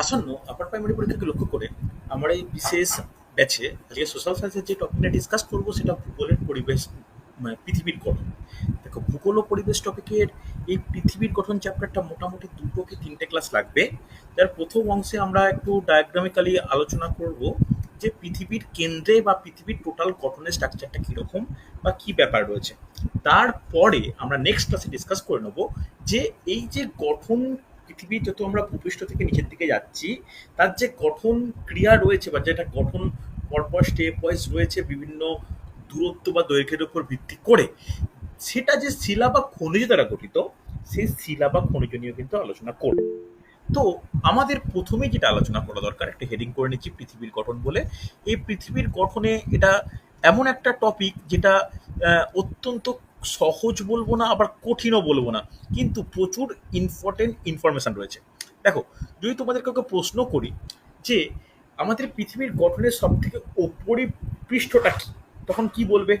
আসন্ন upper primary পরীক্ষাকে লক্ষ্য করে? আমরা এই বিশেষ ব্যাচে আজকে সোশ্যাল সায়েন্সের যে টপিকটা ডিসকাস করব সেটা ভূগোলের পরিবেশ মানে পৃথিবীর গঠন। দেখো, ভূগোল ও পরিবেশ টপিকের এই পৃথিবীর গঠন চ্যাপ্টারটা মোটামুটি দুটো কি তিনটে ক্লাস লাগবে? যার প্রথম অংশে আমরা একটু ডায়াগ্রামিক্যালি আলোচনা করব যে পৃথিবীর কেন্দ্রে বা পৃথিবীর টোটাল গঠনের স্ট্রাকচারটা কীরকম বা কী ব্যাপার রয়েছে। তারপরে আমরা নেক্সট ক্লাসে ডিসকাস করে নেব যে এই যে গঠন পৃথিবী যত আমরা ভূপৃষ্ঠ থেকে নিচের দিকে যাচ্ছি, তার যে গঠন ক্রিয়া রয়েছে বা যেটা গঠন পরপর স্টেপ ওয়াইজ রয়েছে বিভিন্ন দূরত্ব বা দৈর্ঘ্যের উপর ভিত্তি করে, সেটা যে শিলা বা খনিজ দ্বারা গঠিত, সেই শিলা বা খনিজ নিয়ে কিন্তু আলোচনা করব তো আমাদের প্রথমে যেটা আলোচনা করা দরকার, একটা হেডিং করে নিচ্ছি পৃথিবীর গঠন বলে। এই পৃথিবীর গঠনে এটা এমন একটা টপিক যেটা অত্যন্ত সহজ বলব না, আবার কঠিনও বলব না, কিন্তু প্রচুর ইম্পর্টেন্ট ইনফরমেশন রয়েছে। দেখো, যদি তোমাদের কাউকে প্রশ্ন করি যে আমাদের পৃথিবীর গঠনের সব থেকে ওপরের পৃষ্ঠটা কি, তখন কি বলবে?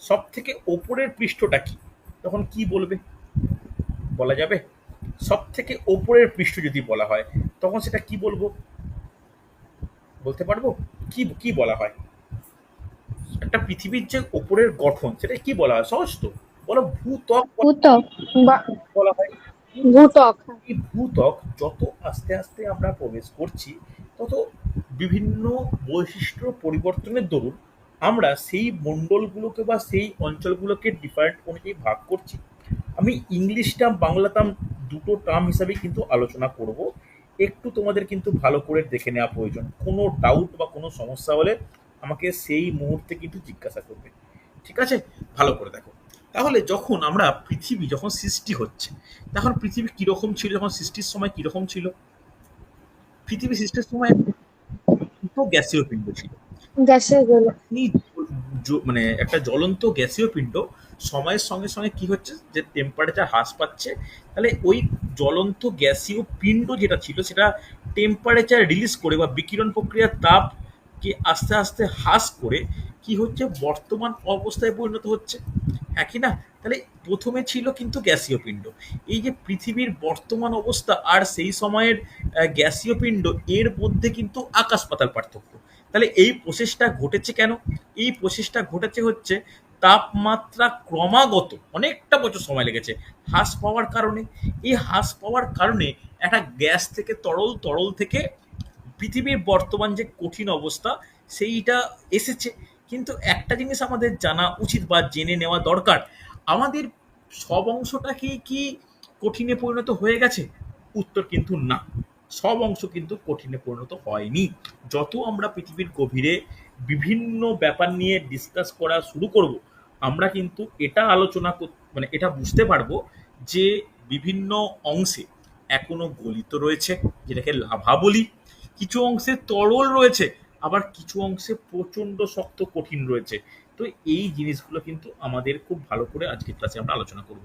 সব থেকে ওপরের পৃষ্ঠটা কি, তখন কি বলবে? বলা যাবে? সব থেকে ওপরের পৃষ্ঠ যদি বলা হয়, তখন সেটা কি বলব? বলতে পারব? কি কি বলা হয়? একটা পৃথিবীর যে ওপরের গঠন সেটা কি বলা হয়? সহজ তো বলো ভূত্বক ভূতক বা বলা হয় ভূতক এই ভূত্বক যত আস্তে আস্তে আমরা প্রবেশ করছি তত বিভিন্ন বৈশিষ্ট্য পরিবর্তনের দরুন আমরা সেই মণ্ডলগুলোকে বা সেই অঞ্চলগুলোকে ডিফারেন্ট অনুযায়ী ভাগ করছি। আমি ইংলিশ টার্ম বাংলা টার্ম দুটো টার্ম হিসাবে কিন্তু আলোচনা করব। একটু তোমাদের কিন্তু ভালো করে দেখে নেওয়া প্রয়োজন। কোনো ডাউট বা কোনো সমস্যা হলে আমাকে সেই মুহূর্তে কিন্তু জিজ্ঞাসা করবে। ঠিক আছে? ভালো করে দেখো। তাহলে যখন আমরা পৃথিবী যখন সৃষ্টি হচ্ছে তখন পৃথিবী কীরকম ছিল যখন সৃষ্টির সময় কীরকম ছিল? পৃথিবী সৃষ্টির সময় দুটো গ্যাসীয় পিণ্ড ছিল। মানে একটা জ্বলন্ত গ্যাসীয় পিণ্ড সময়ের সঙ্গে সঙ্গে কি হচ্ছে? যে টেম্পারেচার হ্রাস পাচ্ছে তাহলে ওই জ্বলন্ত গ্যাসীয় পিণ্ড যেটা ছিল সেটা টেম্পারেচার রিলিজ করে বা বিকিরণ প্রক্রিয়ার তাপকে আস্তে আস্তে হ্রাস করে কি হচ্ছে? বর্তমান অবস্থায় পরিণত হচ্ছে। হ্যাঁ কি না? তাহলে প্রথমে ছিল কিন্তু গ্যাসীয় পিণ্ড এই যে পৃথিবীর বর্তমান অবস্থা আর সেই সময়ের গ্যাসীয় পিণ্ড এর মধ্যে কিন্তু আকাশ পাতাল পার্থক্য। তাহলে এই প্রসেসটা ঘটেছে কেন? এই প্রসেসটা ঘটেছে হচ্ছে তাপমাত্রা ক্রমাগত অনেকটা বছর সময় লেগেছে হ্রাস পাওয়ার কারণে। এই হ্রাস পাওয়ার কারণে একটা গ্যাস থেকে তরল তরল থেকে পৃথিবীর বর্তমান যে কঠিন অবস্থা, সেইটা এসেছে। কিন্তু একটা জিনিস আমাদের জানা উচিত বা জেনে নেওয়া দরকার, আমাদের সব অংশটা কি কঠিনে পরিণত হয়ে গেছে? উত্তর কিন্তু না। সব অংশ কিন্তু কঠিনে পরিণত হয়নি। যত আমরা পৃথিবীর গভীরে বিভিন্ন ব্যাপার নিয়ে ডিসকাস করা শুরু করব, আমরা কিন্তু এটা আলোচনা মানে এটা বুঝতে পারব যে বিভিন্ন অংশে এখনও গলিত রয়েছে, যেটাকে লাভা বলি। কিছু অংশে তরল রয়েছে, আবার কিছু অংশে প্রচণ্ড শক্ত কঠিন রয়েছে। তো এই জিনিসগুলো কিন্তু আমাদের খুব ভালো করে আজকের ক্লাসে আমরা আলোচনা করব।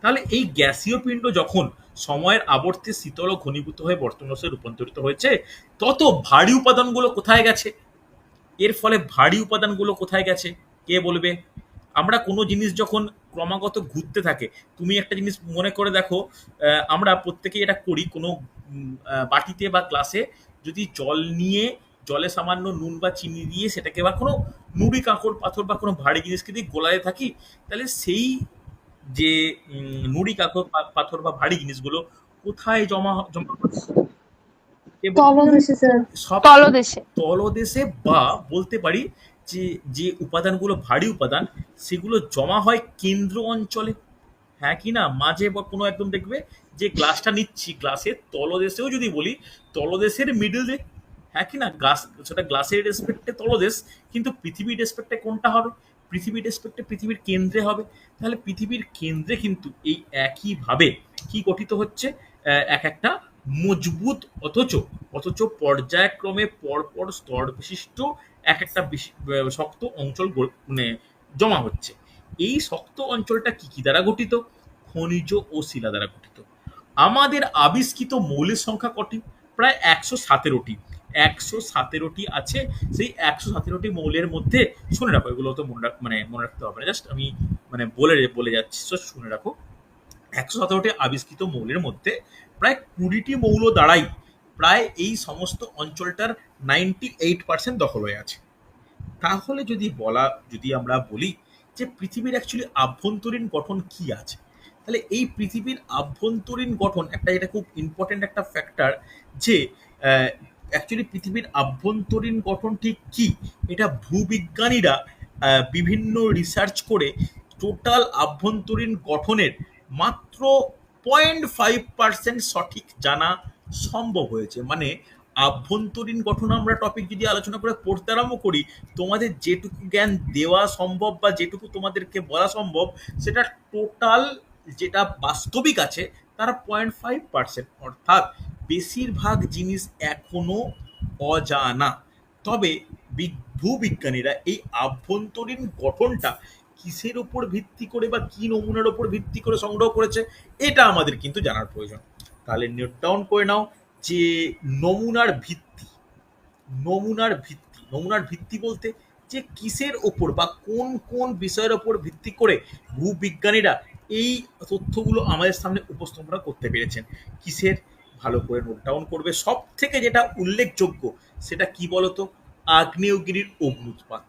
তাহলে এই গ্যাসীয় পিণ্ড যখন সময়ের আবর্তে শীতল ও ঘনীভূত হয়ে বর্তমানে রূপান্তরিত হয়েছে, তত ভারী উপাদানগুলো কোথায় গেছে? এর ফলে ভারী উপাদানগুলো কোথায় গেছে? কে বলবে? আমরা কোনো জিনিস যখন ক্রমাগত ঘুরতে থাকে, তুমি একটা জিনিস মনে করে দেখো আমরা প্রত্যেকেই এটা করি কোনো বাটিতে বা গ্লাসে যদি জল নিয়ে জলে সামান্য নুন বা চিনি দিয়ে সেটাকে বা কোনো নুড়ি কাঁকড় পাথর বা কোনো ভারী জিনিসকে দিয়ে গোলায় থাকি তাহলে সেই যে নুড়ি কাঁকড় পাথর বা ভারী জিনিসগুলো কোথায় জমা জমা তলদেশে বা বলতে পারি যে যে উপাদানগুলো ভারী উপাদান সেগুলো জমা হয় কেন্দ্র অঞ্চলে। হ্যাঁ কি না? মাঝে বা কোনো একদম দেখবে যে গ্লাসটা নিচ্ছি গ্লাসের তলদেশেও যদি বলি, তলদেশের মিডলে হ্যাঁ কি না গ্লাস সেটা গ্লাসের রেসপেক্টে তলদেশ, কিন্তু পৃথিবীর রেসপেক্টে কোনটা হবে? পৃথিবীর রেসপেক্টে পৃথিবীর কেন্দ্রে হবে। তাহলে পৃথিবীর কেন্দ্রে কিন্তু এই একইভাবে কি গঠিত হচ্ছে? এক একটা মজবুত অথচ অথচ পর্যায়ক্রমে পরপর স্তর বিশিষ্ট এক একটা শক্ত অঞ্চল মানে জমা হচ্ছে। এই শক্ত অঞ্চলটা কি কি দ্বারা গঠিত? খনিজ ও শিলা দ্বারা গঠিত। আমাদের আবিষ্কৃত মৌলের সংখ্যা কটি? প্রায় একশো সতেরোটি। একশো সতেরোটি আছে, সেই একশো সতেরোটি মৌলের মধ্যে শুনে রাখো, এগুলো তো মনে রাখ মানে মনে রাখতে হবে না। জাস্ট আমি মানে বলে বলে যাচ্ছি শুনে রাখো। একশো সতেরোটি আবিষ্কৃত মৌলের মধ্যে প্রায় কুড়িটি মৌল দ্বারাই প্রায় এই সমস্ত অঞ্চলটার নাইনটি এইট পার্সেন্ট দখল হয়ে আছে। তাহলে যদি বলা যদি আমরা বলি যে পৃথিবীর অ্যাকচুয়ালি আভ্যন্তরীণ গঠন কি আছে? তাহলে এই পৃথিবীর আভ্যন্তরীণ গঠন একটা এটা খুব ইম্পর্টেন্ট একটা ফ্যাক্টর যে অ্যাকচুয়ালি পৃথিবীর আভ্যন্তরীণ গঠন ঠিক কি? এটা ভূবিজ্ঞানীরা বিভিন্ন রিসার্চ করে টোটাল আভ্যন্তরীণ গঠনের মাত্র পয়েন্ট ফাইভ পার্সেন্ট সঠিক জানা সম্ভব হয়েছে। মানে আভ্যন্তরীণ গঠন আমরা টপিক যদি আলোচনা করে পড়তে আরম্ভ করি, তোমাদের যেটুকু জ্ঞান দেওয়া সম্ভব বা যেটুকু তোমাদেরকে বলা সম্ভব, সেটা টোটাল যেটা বাস্তবিক আছে, তারা পয়েন্ট ফাইভ পার্সেন্ট অর্থাৎ বেশিরভাগ জিনিস এখনও অজানা। তবে ভূবিজ্ঞানীরা এই আভ্যন্তরীণ গঠনটা কিসের ওপর ভিত্তি করে বা কি নমুনার ওপর ভিত্তি করে সংগ্রহ করেছে, এটা আমাদের কিন্তু জানার প্রয়োজন। তাহলে নোট ডাউন করে নাও যে নমুনার ভিত্তি নমুনার ভিত্তি নমুনার ভিত্তি বলতে যে কিসের ওপর বা কোন কোন বিষয়ের ওপর ভিত্তি করে ভূবিজ্ঞানীরা এই তথ্যগুলো আমাদের সামনে উপস্থাপনা করতে পেরেছেন। কিসের? ভালো করে নোট ডাউন করবে। সব থেকে যেটা উল্লেখযোগ্য, সেটা কি বলতো? আগ্নেয়গিরির অগ্নুৎপাত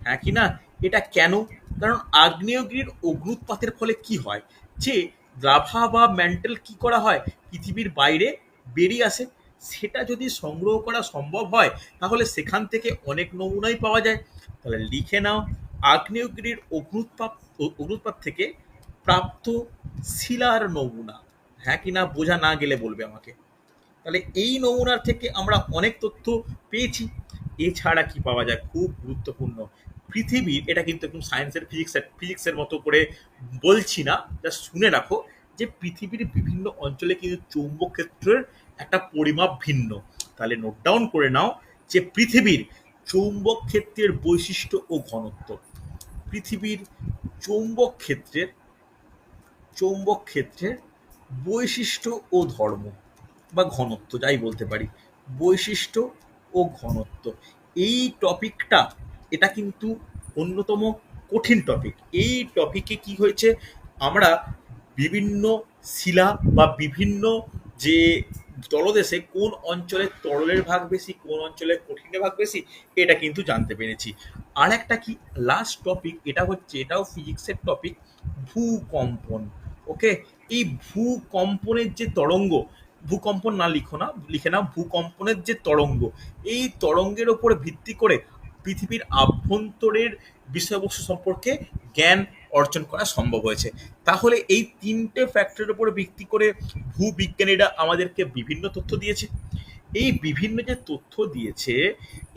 হ্যাঁ কি না? এটা কেন? কারণ আগ্নেয়গিরির অগ্নুৎপাতের ফলে কি হয়? যে লাভা বা ম্যান্টেল কি করা হয়? পৃথিবীর বাইরে বেরিয়ে আসে। সেটা যদি সংগ্রহ করা সম্ভব হয়, তাহলে সেখান থেকে অনেক নমুনাই পাওয়া যায়। তাহলে লিখে নাও, আগ্নেয়গিরির অগ্নুৎপাত অগ্নুৎপাত থেকে প্রাপ্ত শিলার নমুনা। হ্যাঁ কি না? বোঝা না গেলে বলবে আমাকে। তাহলে এই নমুনার থেকে আমরা অনেক তথ্য পেয়েছি। এছাড়া কি পাওয়া যায়? খুব গুরুত্বপূর্ণ। পৃথিবীর এটা কিন্তু একদম সায়েন্সের ফিজিক্সের ফিজিক্সের মতো করে বলছি না। যা শুনে রাখো যে পৃথিবীর বিভিন্ন অঞ্চলে কিন্তু চৌম্বক ক্ষেত্রের একটা পরিমাপ ভিন্ন। তাহলে নোট ডাউন করে নাও যে পৃথিবীর চৌম্বক ক্ষেত্রের বৈশিষ্ট্য ও ঘনত্ব। পৃথিবীর চৌম্বক ক্ষেত্রের চৌম্বক ক্ষেত্রের বৈশিষ্ট্য ও ধর্ম, বা ঘনত্ব, যাই বলতে পারি, বৈশিষ্ট্য ও ঘনত্ব। এই টপিকটা, এটা কিন্তু অন্যতম কঠিন টপিক। এই টপিকে কি হয়েছে? আমরা বিভিন্ন শিলা বা বিভিন্ন যে তলদেশে কোন অঞ্চলে তরলের ভাগ বেশি, কোন অঞ্চলে কঠিনের ভাগ বেশি, এটা কিন্তু জানতে পেরেছি। আর একটা কি লাস্ট টপিক এটা হচ্ছে, এটাও ফিজিক্সের টপিক ভূকম্পন। ওকে? এই ভূকম্পনের যে তরঙ্গ, ভূকম্পন না লিখো না, লিখে না ভূকম্পনের যে তরঙ্গ, এই তরঙ্গের ওপরে ভিত্তি করে পৃথিবীর আভ্যন্তরের বিষয়বস্তু সম্পর্কে জ্ঞান অর্জন করা সম্ভব হয়েছে। তাহলে এই তিনটে ফ্যাক্টরের উপরে ভিত্তি করে ভূবিজ্ঞানীরা আমাদেরকে বিভিন্ন তথ্য দিয়েছে। এই বিভিন্ন যে তথ্য দিয়েছে,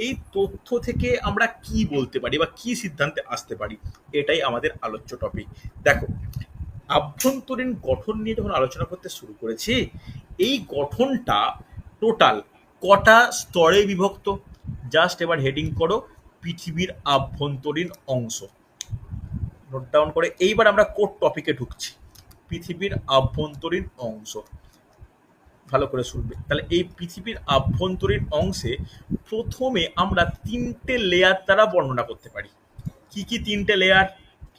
এই তথ্য থেকে আমরা কি বলতে পারি বা কি সিদ্ধান্তে আসতে পারি, এটাই আমাদের আলোচ্য টপিক দেখো আভ্যন্তরীণ গঠন নিয়ে যখন আলোচনা করতে শুরু করেছি, এই গঠনটা টোটাল কটা স্তরে বিভক্ত? জাস্ট এবার হেডিং করো, পৃথিবীর আভ্যন্তরীণ অংশ। নোট ডাউন করে, এইবার আমরা কোড টপিকে ঢুকছি, পৃথিবীর আভ্যন্তরীণ অংশ। ভালো করে শুনবে। তাহলে এই পৃথিবীর আভ্যন্তরীণ অংশে প্রথমে আমরা তিনটে লেয়ার দ্বারা বর্ণনা করতে পারি। কি কি তিনটে লেয়ার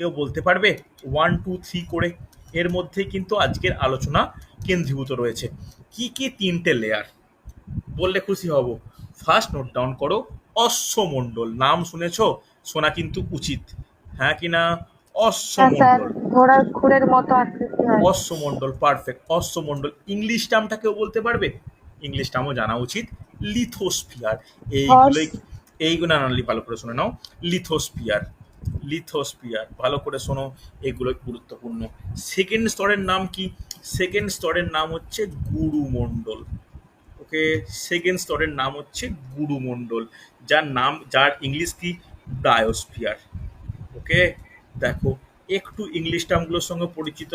কেউ বলতে পারবে? ওয়ান টু থ্রি করে। এর মধ্যে কিন্তু আজকের আলোচনা কেন্দ্রীভূত রয়েছে। কি কি তিনটে লেয়ার বললে খুশি হব। ফার্স্ট নোট ডাউন করো। অশ্বমণ্ডল। নাম শুনেছ? শোনা কিন্তু উচিত। হ্যাঁ কি না? হ্যাঁ অশ্বমণ্ডল। পারফেক্ট অশ্বমণ্ডল ইংলিশ টার্মটা কেউ বলতে পারবে? ইংলিশ টার্মও জানা উচিত। লিথোস্ফিয়ার এইগুলোই এইগুলো না, ভালো করে শুনে নাও। লিথোস্ফিয়ার লিথোস্ফিয়ার ভালো করে শোনো, এগুলো গুরুত্বপূর্ণ। সেকেন্ড স্তরের নাম কি? সেকেন্ড স্তরের নাম হচ্ছে গুরুমণ্ডল। ওকে? সেকেন্ড স্তরের নাম হচ্ছে গুরুমণ্ডল। যার নাম, যার ইংলিশ কি? Biosphere okay? দেখো, একটু ইংলিশ টার্মগুলোর সঙ্গে পরিচিত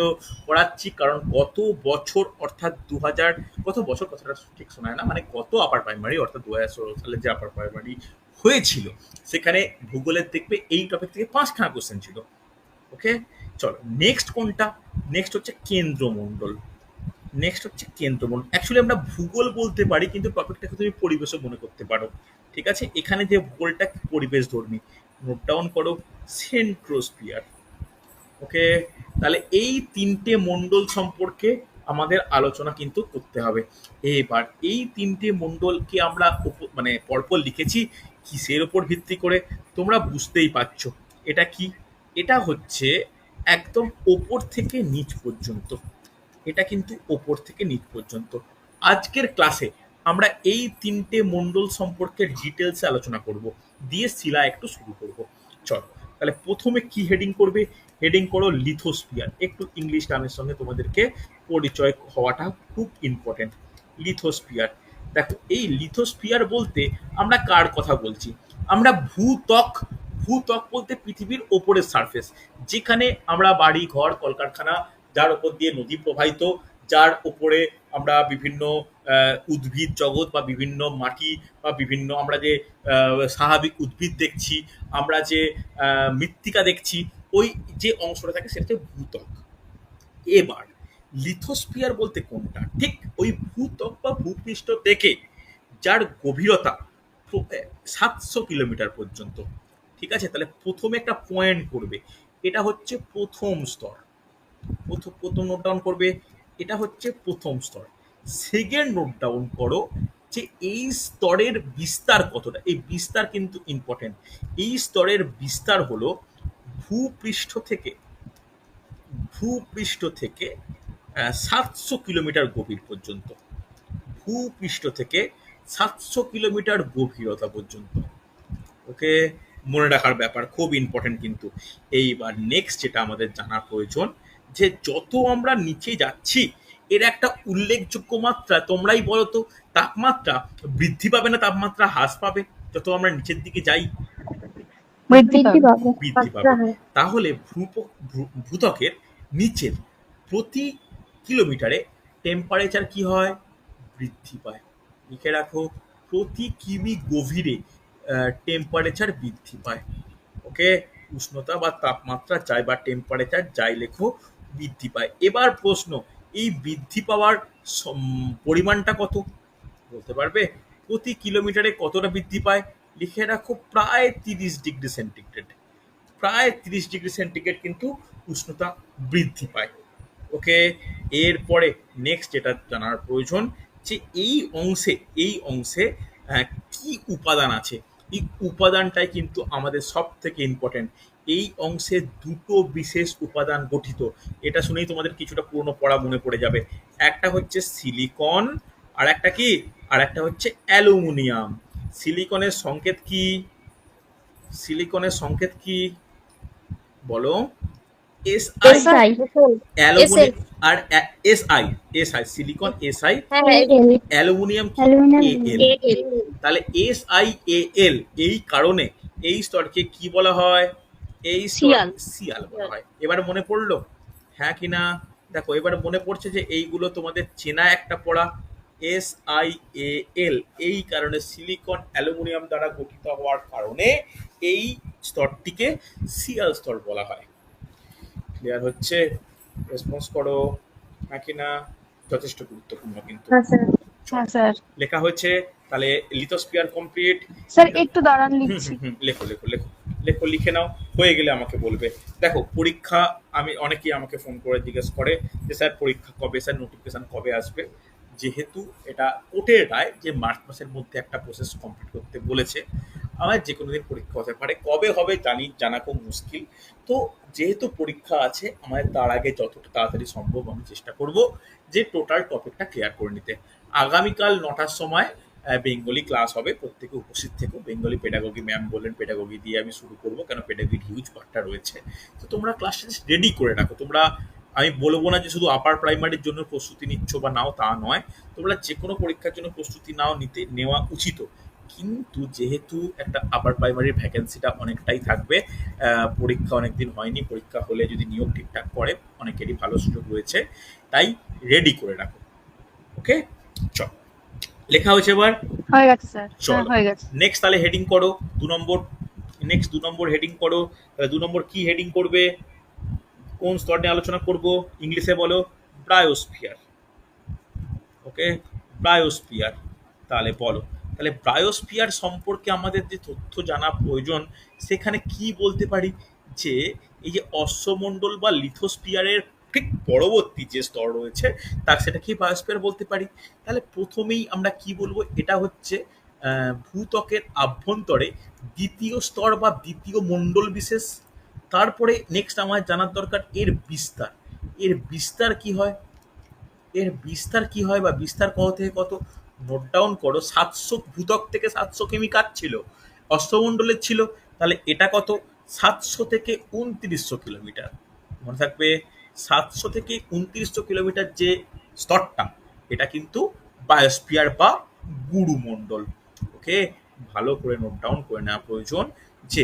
করাচ্ছি, কারণ গত বছর, অর্থাৎ দু হাজার গত বছর কথাটা ঠিক শোনায় না মানে গত আপার প্রাইমারি অর্থাৎ দু হাজার ষোলো সালে যে আপার প্রাইমারি হয়েছিল, সেখানে ভূগোলের দেখবে এই টপিক থেকে পাঁচখানা কোশ্চেন ছিল। ওকে চলো নেক্সট কোনটা? নেক্সট হচ্ছে কেন্দ্রমণ্ডল। নেক্সট হচ্ছে কেন্দ্রমণ্ডল। অ্যাকচুয়ালি আমরা ভূগোল বলতে পারি, কিন্তু টপিকটাকে তুমি পরিবেশও মনে করতে পারো। ঠিক আছে? এখানে যে ভূগোলটা, পরিবেশ ধর্মী। নোট ডাউন করো সেন্ট্রোস্পিয়ার ওকে তাহলে এই তিনটে মণ্ডল সম্পর্কে আমাদের আলোচনা কিন্তু করতে হবে। এবার এই তিনটে মণ্ডলকে আমরা মানে পরপর লিখেছি, কিসের ওপর ভিত্তি করে তোমরা বুঝতেই পারছ। এটা কি? এটা হচ্ছে একদম ওপর থেকে নিচ পর্যন্ত। এটা কিন্তু ওপর থেকে নিচ পর্যন্ত। আজকের ক্লাসে আমরা এই তিনটে মণ্ডল সম্পর্কে ডিটেলসে আলোচনা করব। দিয়ে শিলা একটু শুরু করব। চল। তাহলে প্রথমে কি হেডিং করবে? হেডিং করো লিথোস্পিয়ার একটু ইংলিশ টার্মের সঙ্গে তোমাদেরকে পরিচয় হওয়াটা খুব ইম্পর্টেন্ট লিথোস্পিয়ার দেখো, এই লিথোস্পিয়ার বলতে আমরা কার কথা বলছি? আমরা ভূত্বক ভূত্বক বলতে পৃথিবীর ওপরের সারফেস যেখানে আমরা বাড়ি, ঘর, কলকারখানা, যার উপর দিয়ে নদী প্রবাহিত, যার উপরে আমরা বিভিন্ন উদ্ভিদ জগৎ বা বিভিন্ন মাটি বা বিভিন্ন আমরা যে স্বাভাবিক উদ্ভিদ দেখছি, আমরা যে মৃত্তিকা দেখছি, ওই যে অংশটা থাকে সেটা হচ্ছে ভূত্বক। এবার, লিথোস্ফিয়ার বলতে কোনটা? ঠিক ওই ভূত্বক বা ভূপৃষ্ঠ থেকে যার গভীরতা সাতশো কিলোমিটার পর্যন্ত। ঠিক আছে? তাহলে প্রথমে একটা পয়েন্ট করবে। এটা হচ্ছে প্রথম স্তর। প্রথম প্রথম নোট ডাউন করবে। এটা হচ্ছে প্রথম স্তর। সেকেন্ড নোট ডাউন করো যে এই স্তরের বিস্তার কতটা। এই বিস্তার কিন্তু ইম্পর্টেন্ট এই স্তরের বিস্তার হলো ভূপৃষ্ঠ থেকে ভূপৃষ্ঠ থেকে সাতশো কিলোমিটার গভীর পর্যন্ত। ভূপৃষ্ঠ থেকে সাতশো কিলোমিটার গভীরতা পর্যন্ত। ওকে মনে রাখার ব্যাপার, খুব ইম্পর্টেন্ট কিন্তু। এইবার নেক্সট যেটা আমাদের জানার প্রয়োজন, যে যত আমরা নিচে যাচ্ছি এর একটা উল্লেখযোগ্য মাত্রা তোমরাই বলো তো তাপমাত্রা। বৃদ্ধি পাবে না তাপমাত্রা হ্রাস পাবে। যত আমরা নিচের দিকে যাই বৃদ্ধি পাবে। পাবে। হয়। তাহলে ভূপ- ভূ- ভূত্বকের নিচের প্রতি কিলোমিটারে টেম্পারেচার কি হয়? বৃদ্ধি পায়। লিখে রাখো প্রতি কিমি গভীরে টেম্পারেচার বৃদ্ধি পায়। ওকে? উষ্ণতা বা তাপমাত্রা যাই বা টেম্পারেচার যাই লেখো বৃদ্ধি পায়। এবার প্রশ্ন এই বৃদ্ধি পাওয়ার পরিমাণটা কত? বলতে পারবে? প্রতি কিলোমিটারে কতটা বৃদ্ধি পায়? লিখে রাখো, প্রায় তিরিশ ডিগ্রি সেন্টিগ্রেড। প্রায় তিরিশ ডিগ্রি সেন্টিগ্রেড কিন্তু উষ্ণতা বৃদ্ধি পায়। ওকে, এরপরে নেক্সট যেটা জানার প্রয়োজন, যে এই অংশে এই অংশে কি উপাদান আছে? এই উপাদানটাই কিন্তু আমাদের সব থেকে ইম্পর্টেন্ট এই অংশে দুটো বিশেষ উপাদান গঠিত। এটা শুনেই তোমাদের কিছুটা পুরনো পড়া মনে পড়ে যাবে। একটা হচ্ছে সিলিকন আর একটা কি? আর একটা হচ্ছে অ্যালুমিনিয়াম। সিলিকনের সংকেত কি? সিলিকনের সংকেত কি? বলো। S I aluminium R S I S I silicon S I aluminium তাহলে এস আই এ এল এই কারণে এই স্তরকে কি বলা হয়? এই শিয়াল। শিয়াল বলা হয়। এবার মনে পড়ল হ্যাঁ কিনা দেখো এবার মনে পড়ছে যে এইগুলো তোমাদের চেনা একটা পড়া এস আই এ এল এই কারণে সিলিকন অ্যালুমিনিয়াম দ্বারা গঠিত হওয়ার কারণে এই স্তরটিকে সিয়াল স্তর বলা হয়। ক্লিয়ার হচ্ছে? রেসপন্স করো। হ্যাঁ কি না? যথেষ্ট গুরুত্বপূর্ণ কিন্তু। হ্যাঁ স্যার। হ্যাঁ স্যার। লেখা হয়েছে তাহলে লিথোস্পিয়ার কমপ্লিট স্যার একটু দাঁড়ান লিখছি। লেখো লেখো লেখো। লেখো লিখে নাও। হয়ে গেলে আমাকে বলবে, দেখো, পরীক্ষা আমি অনেকেই আমাকে ফোন করে জিজ্ঞেস করে যে, স্যার, পরীক্ষা কবে? স্যার নোটিফিকেশান কবে আসবে? যেহেতু এটা কোর্টের রায় যে, মার্চ মাসের মধ্যে একটা প্রসেস কমপ্লিট করতে বলেছে, আমার যে কোনো দিন পরীক্ষা হতে পারে। কবে হবে জানি, জানা খুব মুশকিল। তো যেহেতু পরীক্ষা আছে আমাদের তার আগে যতটা তাড়াতাড়ি সম্ভব আমি চেষ্টা করব যে টোটাল টপিকটা ক্লিয়ার করে নিতে। আগামীকাল নটার সময় বেঙ্গলি ক্লাস হবে। প্রত্যেকে উপস্থিত থেকো। বেঙ্গলি পেডাগগি ম্যাম বললেন পেডাগগি দিয়ে আমি শুরু করব কেন? পেডাগির হিউজ পার্টটা রয়েছে। তো তোমরা ক্লাসটা রেডি করে রাখো। তোমরা, আমি বলব না যে শুধু আপার প্রাইমারির জন্য প্রস্তুতি নিচ্ছ বা নাও, তা নয়। তোমরা যে কোনো পরীক্ষার জন্য প্রস্তুতি নাও, নিতে, নেওয়া উচিত। কিন্তু যেহেতু একটা আপার প্রাইমারির ভ্যাকেন্সিটা অনেকটাই থাকবে পরীক্ষা অনেকদিন হয়নি। পরীক্ষা হলে যদি নিয়োগ ঠিকঠাক করে, অনেকেরই ভালো সুযোগ রয়েছে। তাই রেডি করে রাখো। ওকে চল। লেখা হয়েছে এবার? হয়ে গেছে স্যার। হ্যাঁ চলো। হয়ে গেছে। নেক্সট তাহলে হেডিং করো দু নম্বর নেক্সট দু নম্বর হেডিং করো তাহলে দু নম্বর কি হেডিং করবে? কোন স্তর নিয়ে আলোচনা করব? ইংলিশে বলো ব্রায়োস্ফিয়ার ওকে ব্রায়োস্ফিয়ার তাহলে বলো তাহলে ব্রায়োস্ফিয়ার সম্পর্কে আমাদের যে তথ্য জানা প্রয়োজন সেখানে কি বলতে পারি? যে এই যে অশ্বমণ্ডল বা লিথোস্ফিয়ারের ঠিক পরবর্তী যে স্তর রয়েছে, তার সেটাকে বায়োস্ফিয়ার বলতে পারি। তাহলে প্রথমেই আমরা কি বলব? এটা হচ্ছে ভূত্বকের আভ্যন্তরে দ্বিতীয় স্তর বা দ্বিতীয় মণ্ডল বিশেষ। তারপরে নেক্সট আমার জানার দরকার, এর বিস্তার। এর বিস্তার কি হয়? এর বিস্তার কি হয় বা বিস্তার কত থেকে কত? নোট ডাউন করো, সাতশো ভূতক থেকে সাতশো কিমি কাজ ছিল অষ্টমণ্ডলের ছিল। তাহলে এটা কত? সাতশো থেকে উনত্রিশশো কিলোমিটার। মনে থাকবে? সাতশো থেকে উনত্রিশশো কিলোমিটার যে স্তরটা, এটা কিন্তু বায়োস্পিয়ার বা গুরুমণ্ডল। ওকে? ভালো করে নোট ডাউন করে নেওয়া প্রয়োজন যে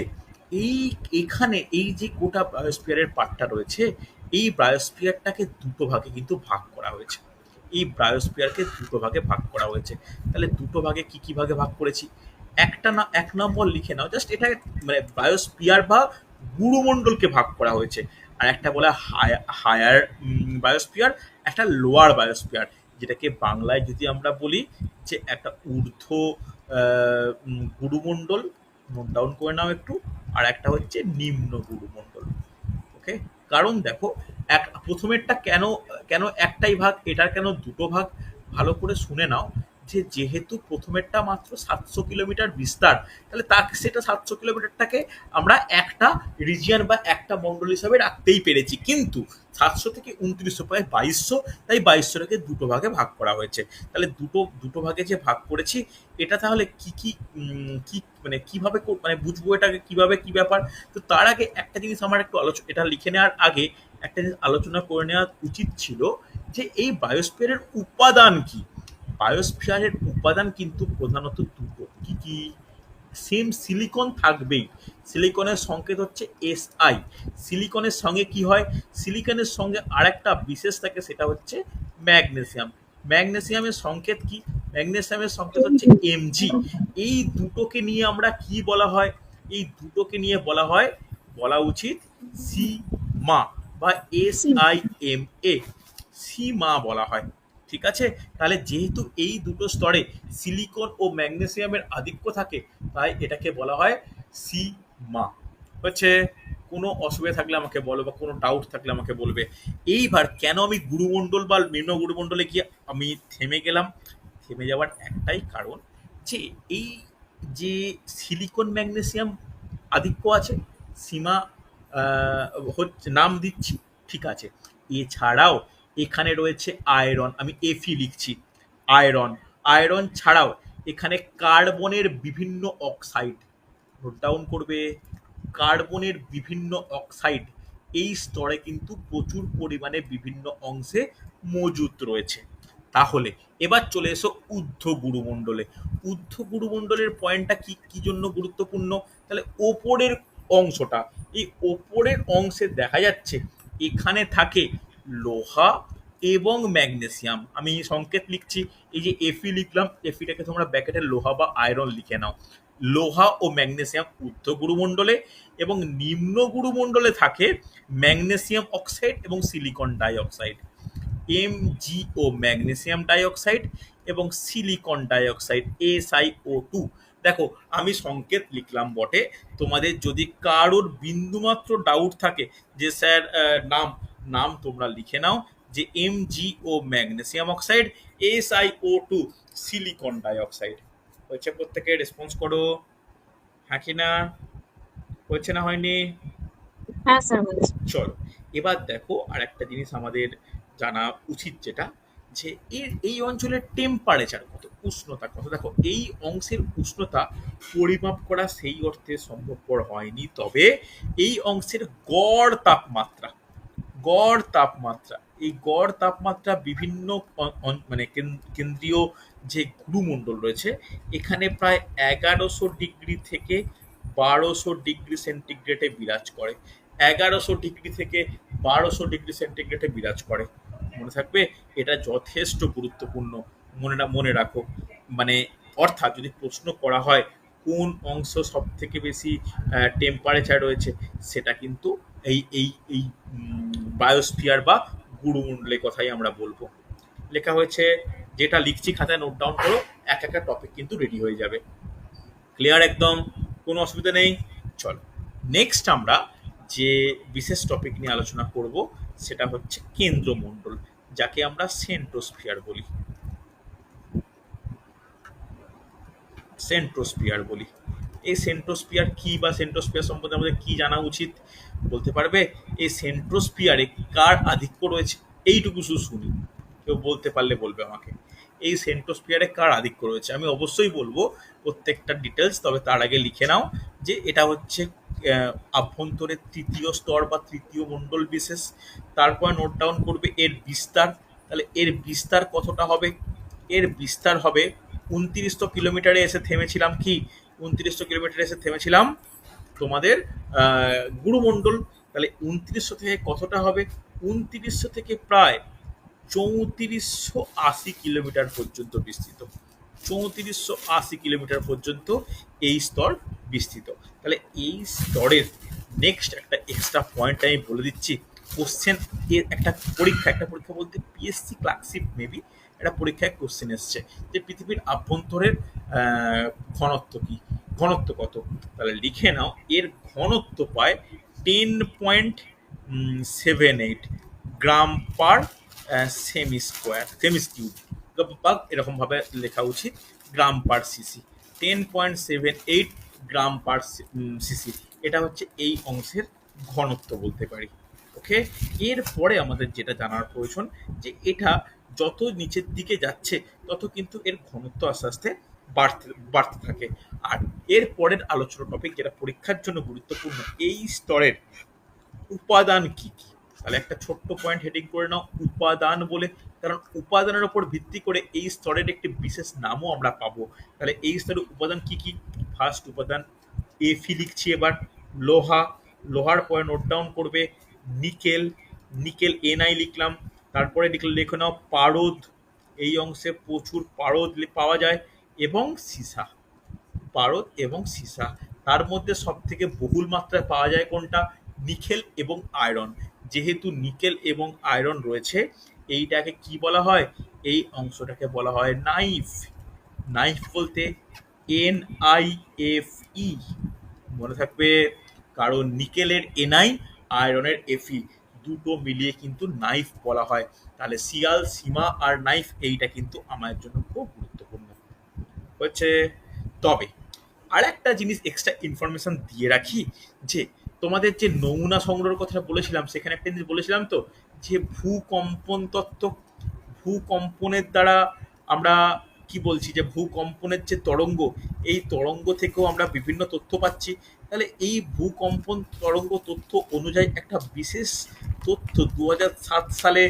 এই এখানে এই যে গোটা বায়োস্পিয়ারের পার্টটা রয়েছে, এই বায়োস্পিয়ারটাকে দুটো ভাগে কিন্তু ভাগ করা হয়েছে। এই বায়োস্পিয়ারকে দুটো ভাগে ভাগ করা হয়েছে। তাহলে দুটো ভাগে কি কি ভাগে ভাগ করেছি? একটা না, এক নম্বর লিখে নাও জাস্ট এটা মানে বায়োস্পিয়ার বা গুরুমণ্ডলকে ভাগ করা হয়েছে। আর একটা বলে হায়ার বায়োস্পিয়ার একটা লোয়ার বায়োস্পিয়ার যেটাকে বাংলায় যদি আমরা বলি যে একটা ঊর্ধ্ব গুরুমণ্ডল নোট ডাউন করে নাও একটু, আর একটা হচ্ছে নিম্ন গুরুমণ্ডল ওকে কারণ দেখো, এক, প্রথমেরটা কেন কেন একটাই ভাগ, এটার কেন দুটো ভাগ, ভালো করে শুনে নাও যে যেহেতু প্রথমেরটা মাত্র সাতশো কিলোমিটার বিস্তার, তাহলে তাকে সেটা সাতশো কিলোমিটারটাকে আমরা একটা রিজিয়ন বা একটা মণ্ডল হিসাবে রাখতেই পেরেছি। কিন্তু সাতশো থেকে উনত্রিশশো, প্রায় বাইশশো, তাই বাইশশোটাকে দুটো ভাগে ভাগ করা হয়েছে। তাহলে দুটো দুটো ভাগে যে ভাগ করেছি, এটা তাহলে কি কি কি মানে কীভাবে মানে বুঝব এটাকে কীভাবে, কি ব্যাপার? তো তার আগে একটা জিনিস আমার একটু আলোচনা এটা লিখে নেওয়ার আগে একটা জিনিস আলোচনা করে নেওয়া উচিত ছিল যে এই বায়োস্ফিয়ারের উপাদান কি? বায়োস্ফিয়ারের উপাদান কিন্তু প্রধানত দুটো। কি কি? সেম সিলিকন থাকবেই। সিলিকনের সংকেত হচ্ছে এস আই সিলিকনের সঙ্গে কি হয়? সিলিকনের সঙ্গে আরেকটা বিশেষ থাকে, সেটা হচ্ছে ম্যাগনেসিয়াম। ম্যাগনেসিয়ামের সংকেত কি? ম্যাগনেসিয়ামের সংকেত হচ্ছে এমজি এই দুটোকে নিয়ে আমরা কি বলা হয়? এই দুটোকে নিয়ে বলা হয়, বলা উচিত সি মা বা S I M A sima বলা হয়। ঠিক আছে? তাহলে যেহেতু এই দুটো স্তরে সিলিকন ও ম্যাগনেসিয়ামের আধিক্য থাকে, তাই এটাকে বলা হয় সি মা হচ্ছে? কোনো অসুবিধা থাকলে আমাকে বলো বা কোনো ডাউট থাকলে আমাকে বলবে। এইবার কেন আমি গুরুমণ্ডল বা নিম্ন গুরুমণ্ডলে গিয়ে আমি থেমে গেলাম? থেমে যাওয়ার একটাই কারণ যে এই যে সিলিকন ম্যাগনেসিয়াম আধিক্য আছে, সীমা হচ্ছে নাম দিচ্ছি, ঠিক আছে? এছাড়াও এখানে রয়েছে আয়রন আমি এফি লিখছি আয়রন আয়রন ছাড়াও এখানে কার্বনের বিভিন্ন অক্সাইড নোট ডাউন করবে, কার্বনের বিভিন্ন অক্সাইড এই স্তরে কিন্তু প্রচুর পরিমাণে বিভিন্ন অংশে মজুত রয়েছে। তাহলে এবার চলে এসো ঊর্ধ্ব গুরুমণ্ডলে। ঊর্ধ্ব গুরুমণ্ডলের পয়েন্টটা কি কি জন্য গুরুত্বপূর্ণ? তাহলে ওপরের অংশটা, এই ওপরের অংশে দেখা যাচ্ছে এখানে থাকে লোহা এবং ম্যাগনেসিয়াম। আমি সংকেত লিখছি, এই যে এফি লিখলাম এফিটাকে তোমরা ব্যাকেটে লোহা বা আয়রন লিখে নাও। লোহা ও ম্যাগনেসিয়াম ঊর্ধ্ব গুরুমণ্ডলে এবং নিম্ন গুরুমণ্ডলে থাকে ম্যাগনেসিয়াম অক্সাইড এবং silicon dioxide. M G O magnesium dioxide এবং silicon dioxide S I O two দেখো, আমি সংকেত লিখলাম বটে। তোমাদের যদি কারোর বিন্দুমাত্র ডাউট থাকে যে, স্যার নাম নাম তোমরা লিখে নাও যে M G O magnesium oxide S I O two silicon dioxide. হয়েছে প্রত্যেকে রেসপন্স করো। হ্যাঁ কি না? হয়েছে না হয়নি? হ্যাঁ চলো এবার দেখো আর একটা জিনিস আমাদের জানা উচিত যেটা যে এর এই অঞ্চলের টেম্পারেচার কত উষ্ণতা কত। দেখো এই অংশের উষ্ণতা পরিমাপ করা সেই অর্থে সম্ভবপর হয়নি তবে এই অংশের গড় তাপমাত্রা গড় তাপমাত্রা। এই গড় তাপমাত্রা বিভিন্ন মানে কেন- কেন্দ্রীয় যে গুরুমণ্ডল রয়েছে, এখানে প্রায় এগারোশো ডিগ্রি থেকে বারোশো ডিগ্রি সেন্টিগ্রেডে বিরাজ করে। এগারোশো ডিগ্রি থেকে বারোশো ডিগ্রি সেন্টিগ্রেডে বিরাজ করে। মনে থাকবে, এটা যথেষ্ট গুরুত্বপূর্ণ। মনে মনে রাখো। মানে অর্থাৎ যদি প্রশ্ন করা হয়, কোন অংশ সব থেকে বেশি টেম্পারেচার রয়েছে, সেটা কিন্তু এই এই এই বায়োস্ফিয়ার বা গুরুমণ্ডলের কথাই আমরা বলব। লেখা হয়েছে, যেটা লিখছি খাতায় নোট ডাউন করো, এক একটা টপিক কিন্তু রেডি হয়ে যাবে। ক্লিয়ার একদম? কোনো অসুবিধা নেই? চলো। নেক্সট আমরা যে বিশেষ টপিক নিয়ে আলোচনা করব, সেটা হচ্ছে কেন্দ্রমণ্ডল যাকে আমরা সেন্ট্রোস্ফিয়ার বলি। সেন্ট্রোস্ফিয়ার বলি। এই সেন্ট্রোস্ফিয়ার কি বা সেন্ট্রোস্ফিয়ার সম্বন্ধে আমাদের কি জানা উচিত? বলতে পারবে, এই সেন্ট্রোস্ফিয়ারে কার আধিক্য রয়েছে? এইটুকু শুধু শুনি। কেউ বলতে পারলে বলবে আমাকে। এই সেন্ট্রোস্ফিয়ারে কার আধিক্য রয়েছে? আমি অবশ্যই বলব প্রত্যেকটা ডিটেলস তবে তার আগে লিখে নাও যে এটা হচ্ছে আভ্যন্তরের তৃতীয় স্তর বা তৃতীয় মণ্ডল বিশেষ। তারপর নোট ডাউন করবে এর বিস্তার। তাহলে এর বিস্তার কতটা হবে? এর বিস্তার হবে উনত্রিশশো কিলোমিটারে এসে থেমেছিলাম কি? উনত্রিশশো কিলোমিটারে এসে থেমেছিলাম তোমাদের গুরুমণ্ডল, তাহলে উনত্রিশশো থেকে কতটা হবে? উনত্রিশশো থেকে প্রায় চৌত্রিশশো আশি কিলোমিটার পর্যন্ত বিস্তৃত। চৌত্রিশশো আশি কিলোমিটার পর্যন্ত এই স্তর বিস্তৃত। তাহলে এই স্তরের নেক্সট একটা এক্সট্রা পয়েন্ট আমি বলে দিচ্ছি কোশ্চেন এর একটা পরীক্ষা একটা পরীক্ষা বলতে পিএসসি ক্লার্কশিপ মেবি একটা পরীক্ষায় কোশ্চেন এসছে। যে পৃথিবীর আভ্যন্তরের ঘনত্ব কি? ঘনত্ব কত? তাহলে লিখে নাও, এর ঘনত্ব পায় ten point seven eight gram per cm square cm cube বা এরকমভাবে লেখা উচিত gram per CC ten point seven eight gram per CC এটা হচ্ছে এই অংশের ঘনত্ব বলতে পারি ওকে এরপরে আমাদের যেটা জানার প্রয়োজন, যে এটা যত নিচের দিকে যাচ্ছে, তত কিন্তু এর ঘনত্ব আস্তে আস্তে বাড়তে বাড়তে থাকে। আর এর পরের আলোচনা টপিক যেটা পরীক্ষার জন্য গুরুত্বপূর্ণ, এই স্তরের উপাদান কি কি? তাহলে একটা ছোট্ট পয়েন্ট হেডিং করে নাও, উপাদান বলে। কারণ উপাদানের উপর ভিত্তি করে এই স্তরের একটি বিশেষ নামও আমরা পাবো। তাহলে এই স্তরের উপাদান কি কি? ফার্স্ট উপাদান এফি লিখছি এবার। লোহা, লোহার পরে নোট ডাউন করবে। নিকেল নিকেল এনআই লিখলাম। তারপরে লিখলে লিখে নাও, পারদ, এই অংশে প্রচুর পারদ পাওয়া যায়। এবং সীসা, পারদ এবং সীসা। তার মধ্যে সব থেকে বহুল মাত্রায় পাওয়া যায় কোনটা? নিকেল এবং আয়রন। যেহেতু নিকেল এবং আয়রন রয়েছে, এইটাকে কি বলা হয়? এই অংশটাকে বলা হয় নাইফ। নাইফ বলতে এন আই এফ ই। মনে থাকবে কারণ নিকেলের এনআই আয়রনের এফি দুটো মিলিয়ে কিন্তু নাইফ বলা হয়। তাহলে শিয়াল, সীমা আর নাইফ, এইটা কিন্তু আমার জন্য খুব হচ্ছে, তবে আর একটা জিনিস এক্সট্রা ইনফরমেশন দিয়ে রাখি, যে তোমাদের যে নমুনা সংগ্রহের কথা বলেছিলাম, সেখানে একটা জিনিস বলেছিলাম তো, যে ভূকম্পন তত্ত্ব, ভূকম্পনের দ্বারা আমরা কি বলছি, যে ভূকম্পনের যে তরঙ্গ, এই তরঙ্গ থেকেও আমরা বিভিন্ন তথ্য পাচ্ছি। তাহলে এই ভূকম্পন তরঙ্গ তথ্য অনুযায়ী একটা বিশেষ তথ্য দু সালে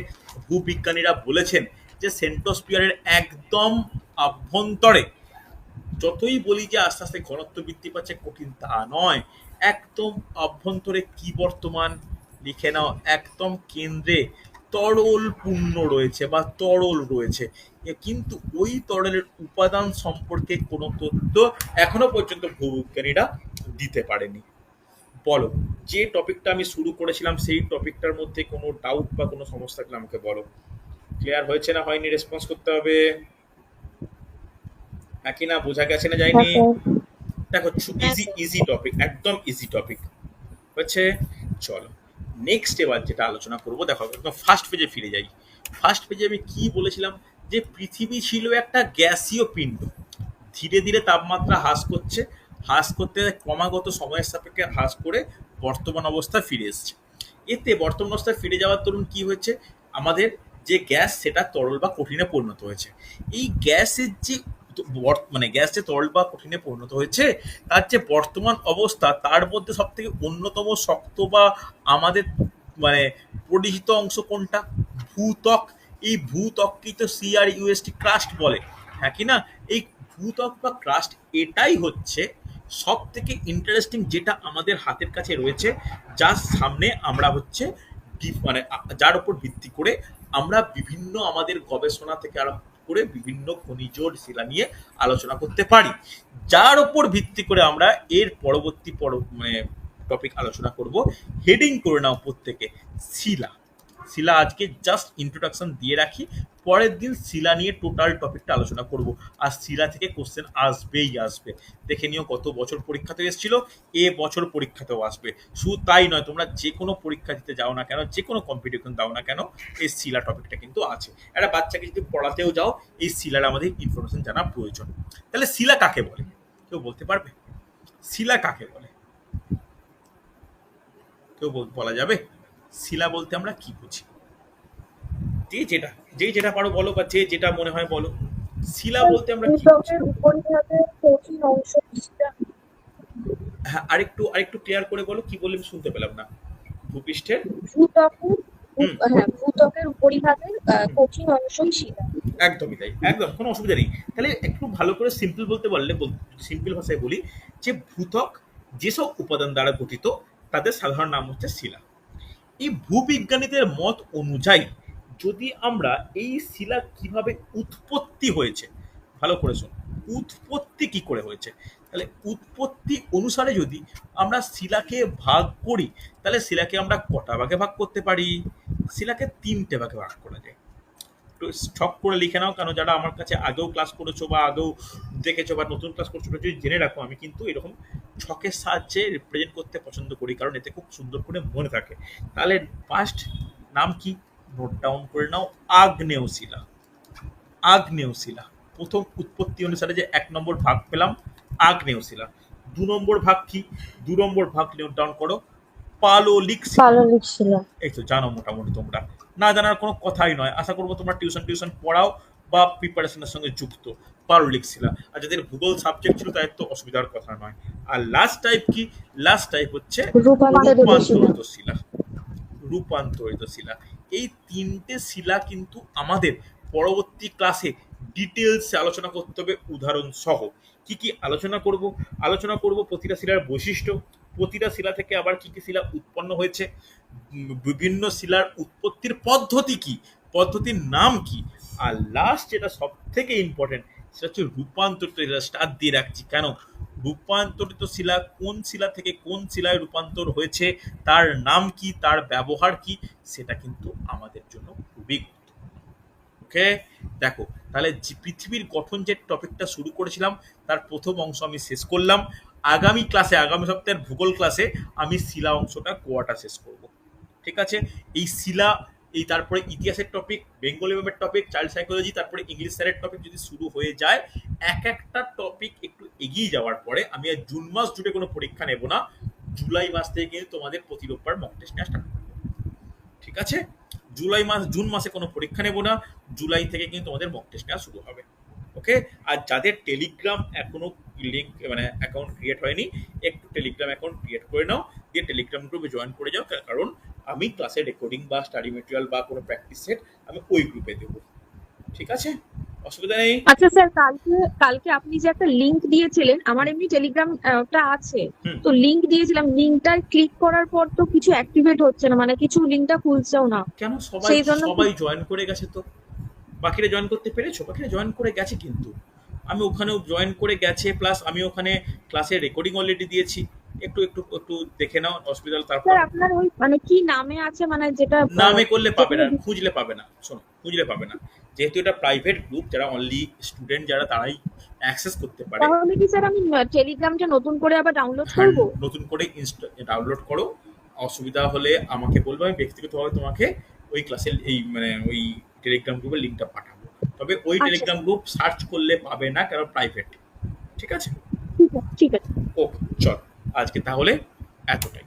ভূবিজ্ঞানীরা বলেছেন যে সেন্টোস্পিয়ারের একদম আভ্যন্তরে যতই বলি যে আস্তে আস্তে ঘনত্ব বৃদ্ধি পাচ্ছে, কঠিন তা নয়। একদম অভ্যন্তরে কি বর্তমান? লিখে নাও, একদম কেন্দ্রে তরল পূর্ণ রয়েছে বা তরল রয়েছে। কিন্তু ওই তরলের উপাদান সম্পর্কে কোনো তথ্য এখনও পর্যন্ত ভূবিজ্ঞানীরা দিতে পারেনি। বলো, যে টপিকটা আমি শুরু করেছিলাম, সেই টপিকটার মধ্যে কোনো ডাউট বা কোনো সমস্যা থাকলে আমাকে বলো। ক্লিয়ার হয়েছে না হয়নি? রেসপন্স করতে হবে। নাকি না বোঝা গেছে না যায়নি? দেখো ইজি ইজি টপিক একদম ইজি টপিক হচ্ছে চলো নেক্সট এবার যেটা আলোচনা করব দেখো একদম ফার্স্ট পেজে ফিরে যাই। ফার্স্ট পেজে আমি কি বলেছিলাম? যে পৃথিবী ছিল একটা গ্যাসীয় পিণ্ড। ধীরে ধীরে তাপমাত্রা হ্রাস করছে। হ্রাস করতে ক্রমাগত সময়ের সাপেক্ষে হ্রাস করে বর্তমান অবস্থা ফিরে এসছে। এতে বর্তমান অবস্থায় ফিরে যাওয়ার দরুন কি হচ্ছে আমাদের যে গ্যাস সেটা তরল বা কঠিনে পরিণত হয়েছে। এই গ্যাসের যে মানে গ্যাস তরল বা কঠিনে পরিণত হয়েছে, তার যে বর্তমান অবস্থা, তার মধ্যে সব থেকে অন্যতম শক্ত বা আমাদের মানে পরিচিত অংশ কোনটা? ভূত্বক। এই ভূত্বককেই তো সি আর ইউএসটি ক্রাস্ট বলে হ্যাঁ কি না? এই ভূত্বক বা ক্রাস্ট এটাই হচ্ছে সব থেকে ইন্টারেস্টিং যেটা আমাদের হাতের কাছে রয়েছে, যার সামনে আমরা হচ্ছে মানে যার উপর ভিত্তি করে আমরা বিভিন্ন আমাদের গবেষণা থেকে আরম্ভ করে বিভিন্ন খনিজ শিলা নিয়ে আলোচনা করতে পারি। যার উপর ভিত্তি করে আমরা এর পরবর্তী পর মানে টপিক আলোচনা করব। হেডিং করে নাও প্রত্যেকে, শিলা। শিলা আজকে জাস্ট ইন্ট্রোডাকশন দিয়ে রাখি। পরের দিন শিলা নিয়ে টোটাল টপিকটা আলোচনা করব। আর শিলা থেকে কোশ্চেন আসবেই আসবে। দেখে নিও কত বছর পরীক্ষাতে এসেছিল, এ বছর পরীক্ষাতেও আসবে। শুধু তাই নয়, তোমরা যে কোনো পরীক্ষা দিতে যাও না কেন, যে কোনো কম্পিটিশন দাও না কেন, এই শিলা টপিকটা কিন্তু আছে। একটা বাচ্চাকে যদি পড়াতেও যাও, এই শিলার আমাদের ইনফরমেশন জানা প্রয়োজন। তাহলে শিলা কাকে বলে? কেউ বলতে পারবে? শিলা কাকে বলে? কেউ বল- বলা যাবে? শিলা বলতে আমরা কি বুঝি? যে যেটা যে যেটা পারো বলো বা যে যেটা মনে হয় বলো। শিলা বলতে আমরা কি হ্যাঁ আরেকটু আরেকটু ক্লিয়ার করে বলো কি বললে শুনতে পেলাম না। ভূপৃষ্ঠের? হ্যাঁ ভূত্বকের উপরিভাগের কঠিন অংশই শিলা। একদমই তাই একদম কোনো অসুবিধা নেই। তাহলে একটু ভালো করে সিম্পল বলতে পারলে সিম্পল ভাষায় বলি যে ভূতক যেসব উপাদান দ্বারা গঠিত তাদের সাধারণ নাম হচ্ছে শিলা। এই ভূবিজ্ঞানীদের মত অনুযায়ী যদি আমরা এই শিলা কীভাবে উৎপত্তি হয়েছে, ভালো করে শোন, উৎপত্তি কি করে হয়েছে? তাহলে উৎপত্তি অনুসারে যদি আমরা শিলাকে ভাগ করি, তাহলে শিলাকে আমরা কটা ভাগে ভাগ করতে পারি? শিলাকে তিনটে ভাগে ভাগ করা যায়। একটু ছক করে লিখে নাও কেন যারা আমার কাছে আগেও ক্লাস করেছ বা আগেও দেখেছ বা নতুন ক্লাস করছ যদি জেনে রাখো আমি কিন্তু এরকম ছকের সাহায্যে রিপ্রেজেন্ট করতে পছন্দ করি কারণ এতে খুব সুন্দর করে মনে থাকে। তাহলে ফার্স্ট নাম কি? নোট ডাউন করে নাও আগ্নেয় শিলা আগ্নেয় শিলা প্রথম উৎপত্তি অনুসারে যে এক নম্বর ভাগ পেলাম আগ্নেয় শিলা দু নম্বর ভাগ কি? দু নম্বর ভাগ নোট ডাউন করো পাললিক শিলা। এই তো জানো মোটামুটি তোমরা। না জানার কোনো কথাই নয়। আশা করব তোমরা টিউশন টিউশন পড়াও বা প্রিপারেশনের সঙ্গে যুক্ত। পারো শিলা আর যাদের ভূগোল সাবজেক্ট ছিল তাদের তো অসুবিধার কথা নয়। আর লাস্ট টাইপ কি? লাস্ট টাইপ হচ্ছে রূপান্তরিত শিলা। রূপান্তরিত শিলা। এই তিনটে শিলা কিন্তু আমাদের পরবর্তী ক্লাসে ডিটেলসে আলোচনা করতে হবে উদাহরণ সহ। কি কি আলোচনা করব? আলোচনা করব প্রতিটা শিলার বৈশিষ্ট্য প্রতিটা শিলা থেকে আবার কি কি শিলা উৎপন্ন হয়েছে? বিভিন্ন শিলার উৎপত্তির পদ্ধতি কি? পদ্ধতির নাম কি? আর লাস্ট যেটা সব থেকে ইম্পর্টেন্ট সেটা হচ্ছে রূপান্তরিত শিলা স্টার দিয়ে রাখছি। কেন? রূপান্তরিত শিলা কোন শিলা থেকে কোন শিলায় রূপান্তর হয়েছে? তার নাম কি? তার ব্যবহার কি? সেটা কিন্তু আমাদের জন্য খুবই ওকে দেখো, তাহলে পৃথিবীর গঠন যে টপিকটা শুরু করেছিলাম, তার প্রথম অংশ আমি শেষ করলাম। আগামী ক্লাসে আগামী সপ্তাহের ভূগোল ক্লাসে আমি শিলা অংশটা কোয়াটা শেষ করব। ঠিক আছে? এই শিলা, এই তারপরে ইতিহাসের টপিক বেঙ্গলি ম্যামের টপিক চাইল্ড সাইকোলজি তারপরে ইংলিশ স্যারের টপিক যদি শুরু হয়ে যায়, এক একটা টপিক একটু এগিয়ে যাওয়ার পরে আমি আর জুন মাস জুড়ে কোনো পরীক্ষা নেব না। জুলাই মাস থেকে কিন্তু তোমাদের প্রতি রোববার মক টেস্ট নেওয়া স্টার্ট করব। ঠিক আছে? জুলাই মাস, জুন মাসে কোনো পরীক্ষা নেব না। জুলাই থেকে কিন্তু তোমাদের মক টেস্ট নেওয়া শুরু হবে। ওকে আর যাদের টেলিগ্রাম এখনও লিঙ্ক মানে অ্যাকাউন্ট ক্রিয়েট হয়নি একটু টেলিগ্রাম অ্যাকাউন্ট ক্রিয়েট করে নাও দিয়ে টেলিগ্রাম গ্রুপে জয়েন করে যাও কারণ আমি ক্লাসের রেকর্ডিং বা স্টাডি মেটেরিয়াল বা কোনো প্র্যাকটিস সেট আমি ওই গ্রুপে দেবো। ঠিক আছে? অসুবিধা নেই? আচ্ছা স্যার কালকে কালকে আপনি যে একটা লিংক দিয়েছিলেন আমার এমনি টেলিগ্রামটা আছে। তো লিংক দিয়েছিলাম লিংকটা ক্লিক করার পর তো কিছু অ্যাক্টিভেট হচ্ছে না মানে কিছু লিংকটা খুলছেও না। কেন? সবাই সবাই জয়েন করে গেছে তো। বাকিরা জয়েন করতে পেরেছ? বাকিরা জয়েন করে গেছে কিন্তু। আমি ওখানেও জয়েন করে গেছে প্লাস আমি ওখানে ক্লাসের রেকর্ডিং অলরেডি দিয়েছি। একটু একটু একটু দেখে নাও হলে তারপর আপনার ওই মানে কি নামে আছে? মানে যেটা নামে করলে পাবে না খুঁজলে পাবে না। শোনো খুঁজলে পাবে না। যেহেতু এটা প্রাইভেট গ্রুপ যারা অনলি স্টুডেন্ট যারা তারাই অ্যাক্সেস করতে পারে। তাহলে কি স্যার আমি টেলিগ্রামটা নতুন করে আবার ডাউনলোড হ্যাঁ, করব? নতুন করে ডাউনলোড করো। অসুবিধা হলে আমাকে বলবে আমি ব্যক্তিগতভাবে তোমাকে ওই ক্লাসের এই মানে ওই টেলিগ্রাম গ্রুপের লিঙ্কটা পাঠাবো। তবে ওই। টেলিগ্রাম গ্রুপ সার্চ করলে পাবে না কারণ প্রাইভেট ঠিক আছে? ঠিক আছে ওকে চল। আজকে তাহলে এতটাই।